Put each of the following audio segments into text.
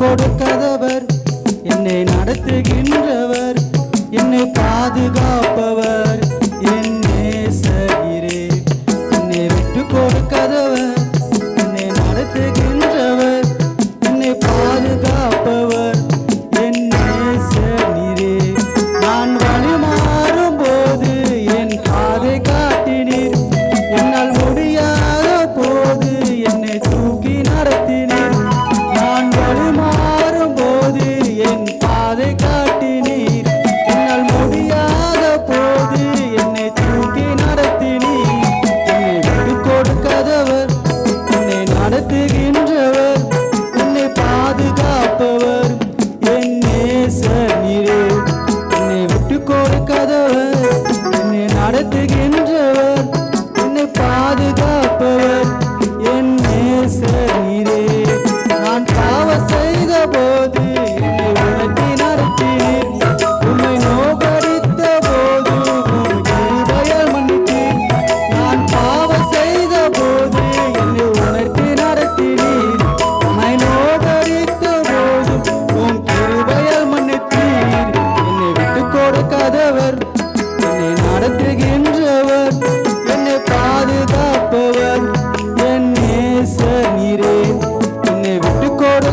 கொடுக்காதவர் என்னை நடத்துகின்றவர். என்னை பாதுகாப்பவர். Yes.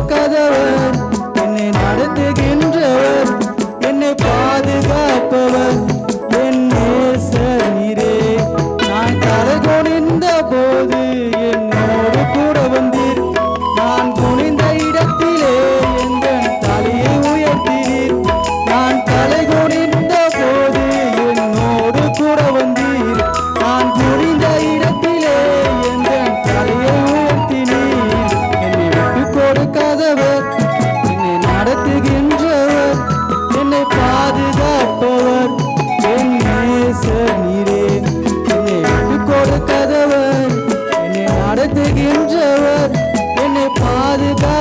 cada vez ஆண்டவர் என்னை நடத்துகின்றவர் என்னை பாதுகாப்பவர். என் நேசர் நீரே என்னை என்னை பாதுகா